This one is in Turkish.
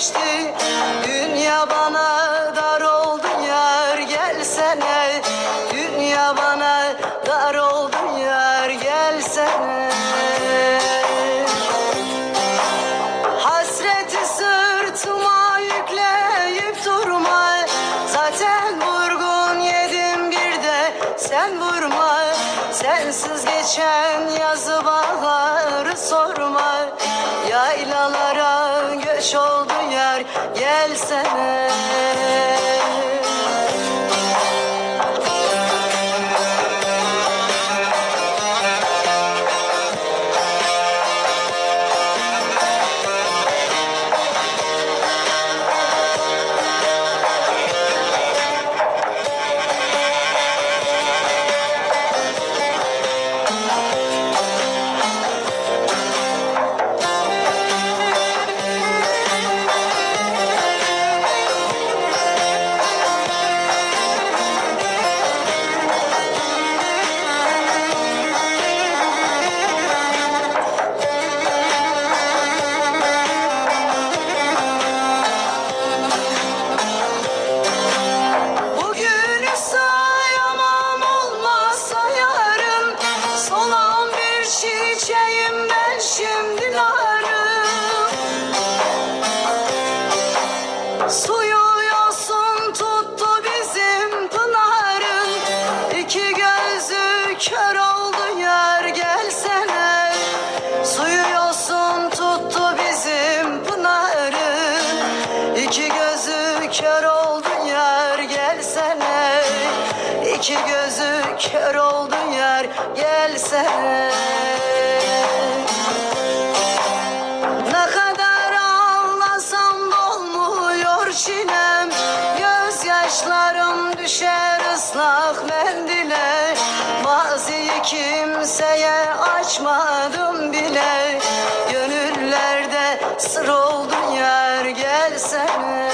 geçti. Dünya bana dar oldun yar gelsene Dünya bana dar oldun yar gelsene Hasreti sırtıma yükleyip durma. Zaten vurgun yedim bir de sen vurma. Sensiz geçen yazı baharı sorma. Yaylalara göç oldu gelsene bir çiçeğim ben şimdi narım. Suyu yosun tuttu bizim pınarın. İki gözü kör oldu yer gelsene. Suyu yosun tuttu bizim pınarın. İki gözü kör oldu İki gözü kör oldu yer gelsene ne kadar ağlasam dolmuyor çilem Gözyaşlarım düşer ıslak mendile. Maziyi kimseye açmadım bile Gönüllerde sır oldun yer gelsene